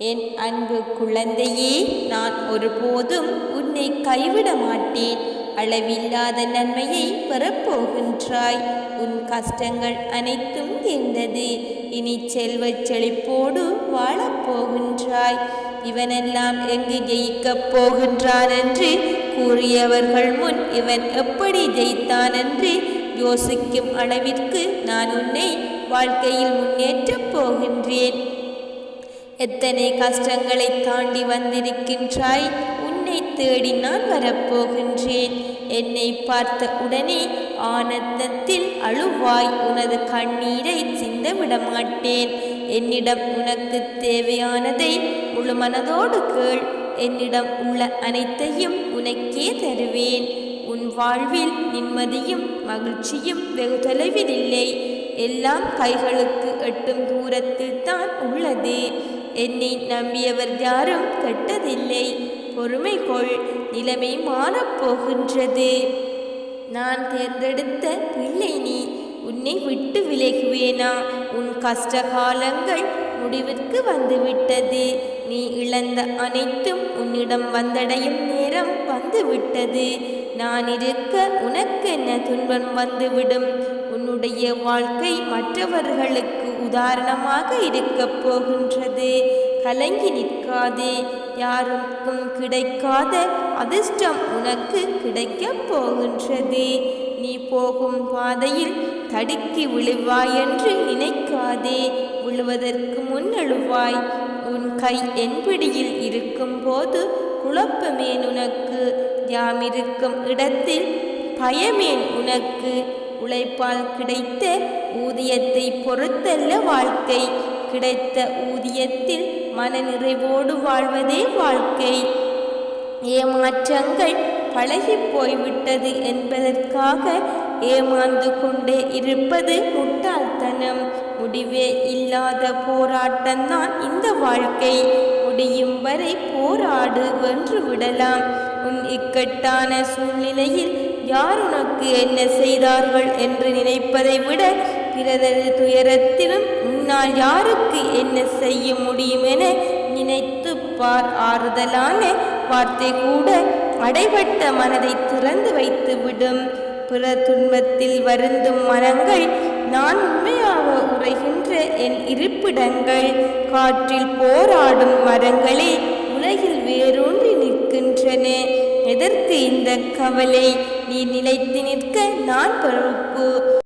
என் அன்பு குழந்தையே நான் ஒருபோதும் உன்னை கைவிட மாட்டேன். அளவில்லாத நன்மையை பெறப்போகின்றாய். உன் கஷ்டங்கள் அனைத்தும் தீர்ந்தது. இனி செல்வ செழிப்போடு வாழப்போகின்றாய் இவனெல்லாம் எங்கு ஜெயிக்கப் போகின்றான் என்று கூறியவர்கள் முன் இவன் எப்படி ஜெயித்தான் என்று யோசிக்கும் அளவிற்கு நான் உன்னை வாழ்க்கையில் முன்னேற்றப் போகின்றேன். எத்தனை கஷ்டங்களை தாண்டி வந்திருக்கின்றாய்? உன்னை தேடி நான் வரப்போகின்றேன். என்னை பார்த்த உடனே ஆனந்தத்தில் அழுவாய். உனது கண்ணீரை சிந்த விடமாட்டேன் என்னிடம் உனக்கு தேவையானதை முழு மனதோடு கேள். என்னிடம் உள்ள அனைத்தையும் உனக்கே தருவேன். உன் வாழ்வில் நிம்மதியும் மகிழ்ச்சியும் வெகு தொலைவில் இல்லை. எல்லாம் கைகளுக்கு எட்டும் தூரத்தில் தான் உள்ளது. என்னை நம்பியவர் யாரும் கெட்டதில்லை. பொறுமை கொள் நிலைமை மாறப்போகின்றது நான் தேர்ந்தெடுத்த பிள்ளை நீ உன்னை விட்டு விலகுவேனா? உன் கஷ்ட காலங்கள் முடிவிற்கு வந்துவிட்டது. நீ இழந்த அனைத்தும் உன்னிடம் வந்தடையும் நேரம் வந்துவிட்டது. நான் இருக்க உனக்கு என்ன துன்பம் வந்துவிடும்? உன்னுடைய வாழ்க்கை மற்றவர்களுக்கு உதாரணமாக இருக்கப் போகின்றது. கலங்கி நிற்காதே யாருக்கும் கிடைக்காத அதிர்ஷ்டம் உனக்கு கிடைக்கப் போகின்றது. நீ போகும் பாதையில் தடுக்கி விழுவாய் என்று நினைக்காதே. விழுவதற்கு முன்னழுவாய் உன் கை என்பிடியில் இருக்கும்போது குழப்பமேன் உனக்கு. யாமிருக்கும் இடத்தில் பயமேன் உனக்கு. உழைப்பால் கிடைத்த ஊதியத்தை பொறுத்தல்ல வாழ்க்கை. கிடைத்த ஊதியத்தில் மனநிறைவோடு வாழ்வதே வாழ்க்கை. ஏமாற்றங்கள் பழகி போய்விட்டது என்பதற்காக ஏமாந்து கொண்டே இருப்பது முட்டாள்தனம். முடிவே இல்லாத போராட்டம்தான் இந்த வாழ்க்கை. முடியும் வரை போராடு வென்று விடலாம். உன் இக்கட்டான சூழ்நிலையில் யார் உனக்கு என்ன செய்தார்கள் என்று நினைப்பதை விட பிறரது துயரத்திலும் உன்னால் யாருக்கு என்ன செய்ய முடியும் என நினைத்து பார் ஆறுதலான வார்த்தை கூட அடைபட்ட மனதை திறந்து வைத்து விடும் பிற துன்பத்தில் வருந்தும் மனங்கள் நான் உண்மையாக உரைகின்ற என் இருப்பிடங்கள். காற்றில் போராடும் மரங்களே எதற்கு இந்த கவலை நீ நிலைத்து நிற்க நான் பொறுப்பு.